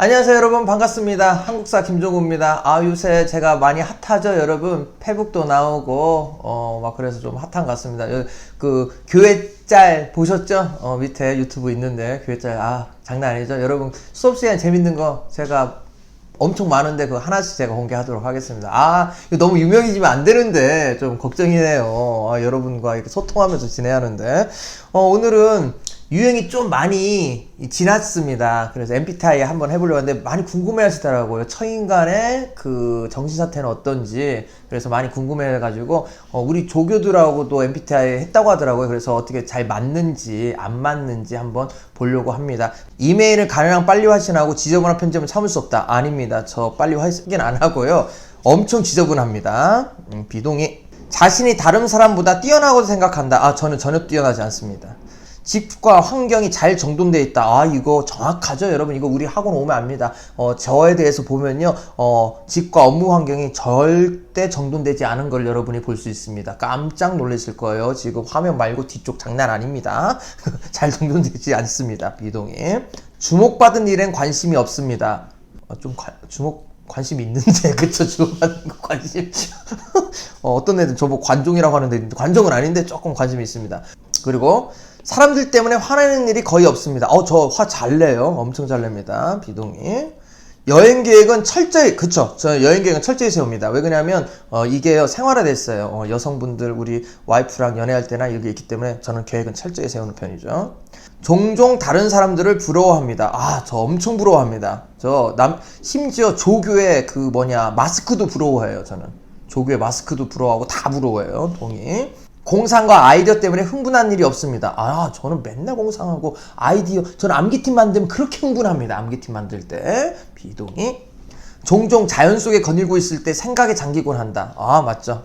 안녕하세요 여러분. 반갑습니다. 한국사 김종우입니다. 아 요새 제가 많이 핫하죠 여러분? 페북도 나오고 어 막 그래서 좀 핫한 것 같습니다. 여- 그 교회 짤 보셨죠? 어 밑에 유튜브 있는데 교회 짤아 장난 아니죠? 여러분 수업 시간에 재밌는 거 제가 엄청 많은데 그 하나씩 제가 공개하도록 하겠습니다. 아, 이거 너무 유명해지면 안 되는데 좀 걱정이네요. 아, 여러분과 이렇게 소통하면서 지내야 하는데. 어, 오늘은 유행이 좀 많이 지났습니다. 그래서 MBTI 한번 해보려고 하는데 많이 궁금해 하시더라고요. 처인간의 그 정신사태는 어떤지. 그래서 많이 궁금해 해가지고, 어, 우리 조교들하고도 MBTI 했다고 하더라고요. 그래서 어떻게 잘 맞는지, 안 맞는지 한번 보려고 합니다. 이메일을 가능한 빨리 확신하고 지저분한 편집은 참을 수 없다. 아닙니다. 저 빨리 확인 안 하고요. 엄청 지저분합니다. 음, 비동의. 자신이 다른 사람보다 뛰어나고 생각한다. 아, 저는 전혀 뛰어나지 않습니다. 집과 환경이 잘 정돈되어 있다. 아, 이거 정확하죠, 여러분? 이거 우리 학원 오면 압니다. 어, 저에 대해서 보면요, 어, 집과 업무 환경이 절대 정돈되지 않은 걸 여러분이 볼 수 있습니다. 깜짝 놀라실 거예요. 지금 화면 말고 뒤쪽 장난 아닙니다. 잘 정돈되지 않습니다. 비동이. 주목받은 일엔 관심이 없습니다. 어, 좀 관- 주목 관심 있는데 그쵸 주목받는 거 관심 어, 어떤 애들 저보고 관종이라고 하는데 관종은 아닌데 조금 관심이 있습니다 그리고 사람들 때문에 화내는 일이 거의 없습니다. 어 저 화 잘 내요. 엄청 잘 냅니다. 비동이. 여행 계획은 철저히 그쵸. 저 여행 계획은 철저히 세웁니다. 왜 그러냐면 어, 이게 생활화됐어요. 어, 여성분들 우리 와이프랑 연애할 때나 이게 있기 때문에 저는 계획은 철저히 세우는 편이죠. 종종 다른 사람들을 부러워합니다. 아 저 엄청 부러워합니다. 저 남 심지어 조교의 그 뭐냐 마스크도 부러워해요 저는. 조교의 마스크도 부러워하고 다 부러워해요 동의 공상과 아이디어 때문에 흥분한 일이 없습니다. 아, 저는 맨날 공상하고 아이디어, 저는 암기팀 만들면 그렇게 흥분합니다. 암기팀 만들 때. 비동의. 종종 자연 속에 거닐고 있을 때 생각에 잠기곤 한다. 아, 맞죠.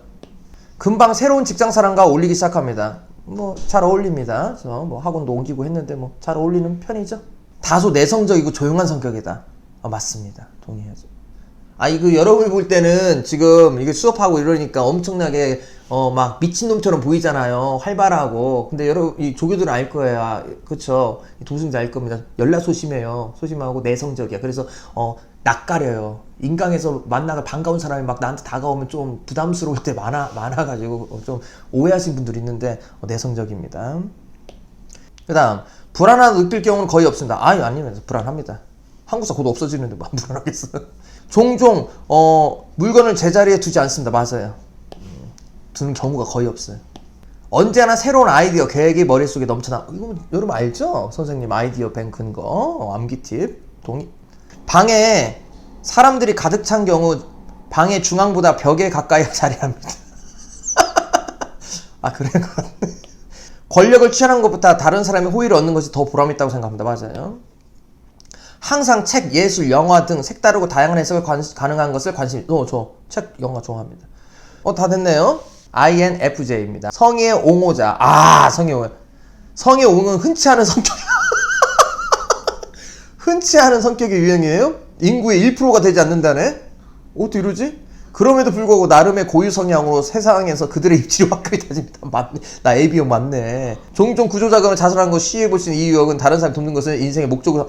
금방 새로운 직장 사람과 어울리기 시작합니다. 뭐, 잘 어울립니다. 저 뭐 학원도 옮기고 했는데 뭐, 잘 어울리는 편이죠. 다소 내성적이고 조용한 성격이다. 아, 맞습니다. 동의하죠. 아, 이거 여러분이 볼 때는 지금 이게 수업하고 이러니까 엄청나게 어, 막 미친놈처럼 보이잖아요. 활발하고. 근데 여러분, 이 조교들은 알 거예요. 아, 그쵸. 이 도승자 알 겁니다. 연락 소심해요. 소심하고 내성적이야. 그래서, 어, 낯가려요. 인강에서 만나가 반가운 사람이 막 나한테 다가오면 좀 부담스러울 때 많아, 많아가지고 어, 좀 오해하신 분들이 있는데, 어, 내성적입니다. 그 다음, 불안한 느낄 경우는 거의 없습니다. 아유, 아닙니다. 불안합니다. 한국사 곧 없어지는데 뭐 불안하겠어요. 종종, 어, 물건을 제자리에 두지 않습니다. 맞아요. 음, 두는 경우가 거의 없어요. 언제나 새로운 아이디어, 계획이 머릿속에 넘쳐나. 이거 여러분 알죠? 선생님 아이디어 뱅크인 거. 어, 암기 팁. 동의. 방에 사람들이 가득 찬 경우 방의 중앙보다 벽에 가까이 자리합니다. 아, 그래. 권력을 취하는 것보다 다른 사람의 호의를 얻는 것이 더 보람있다고 생각합니다. 맞아요. 항상 책, 예술, 영화 등 색다르고 다양한 해석을 관- 가능한 것을 관심, 어, 저 책, 영화 좋아합니다. 어, 다 됐네요. INFJ입니다. 성의 옹호자. 아, 성의 옹호. 성의 옹은 흔치 않은 성격. 흔치 않은 성격의 유형이에요? 인구의 1%가 되지 않는다네? 어떻게 이러지? 그럼에도 불구하고 나름의 고유 성향으로 세상에서 그들의 입지를 확고히 다집니다. 맞네. 나 AB형 맞네. 종종 구조자금을 자살하는 거 있는 이 유형은 다른 사람 돕는 것을 인생의 목적으로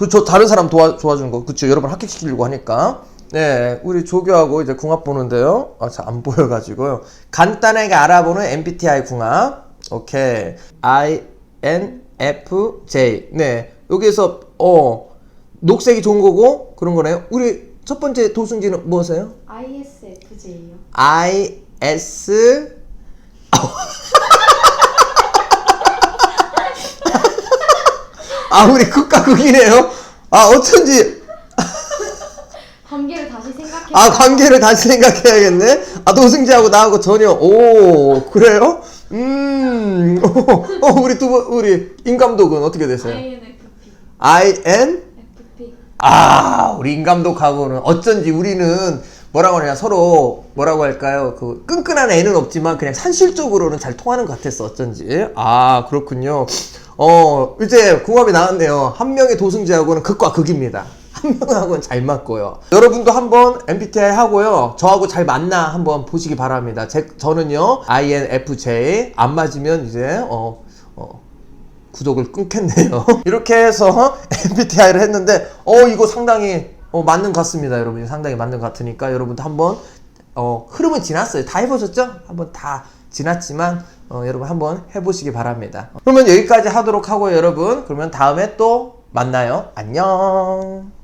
그저 다른 사람 도와 도와주는 거. 그쵸? 여러분 합격시키려고 하니까. 네 우리 조교하고 이제 궁합 보는데요. 아 잘 안 보여가지고요. 간단하게 알아보는 MBTI 궁합. 오케이. I N F J. 네 여기에서 어 녹색이 좋은 거고 그런 거네요. 우리 첫 번째 도승지는 무엇이에요? ISFJ요. I 아 우리 극과 극이네요 아 어쩐지 관계를 다시 생각해. 아 관계를 다시 생각해야겠네. 아 노승지하고 나하고 전혀 오 그래요? 음, 어, 어, 우리 두 분 우리 임 감독은 어떻게 되세요? INFP. I N FP. 아 우리 임 감독하고는 어쩐지 우리는 뭐라고 하냐 서로 뭐라고 할까요? 그 끈끈한 애는 없지만 그냥 산술적으로는 잘 통하는 것 같았어 어쩐지. 아 그렇군요. 어 이제 궁합이 나왔네요. 한 명의 도승지하고는 극과 극입니다. 한 명하고는 잘 맞고요. 여러분도 한번 MBTI 하고요. 저하고 잘 맞나 한번 보시기 바랍니다. 제, 저는요 INFJ 안 맞으면 이제 어, 어 구독을 끊겠네요. 이렇게 해서 MBTI를 했는데 어 이거 상당히 어, 맞는 것 같습니다, 여러분. 상당히 맞는 것 같으니까 여러분도 한번 어, 흐름은 지났어요. 다 해보셨죠? 한번 다 지났지만 어, 여러분 한번 해보시기 바랍니다. 그러면 여기까지 하도록 하고요, 여러분. 그러면 다음에 또 만나요. 안녕.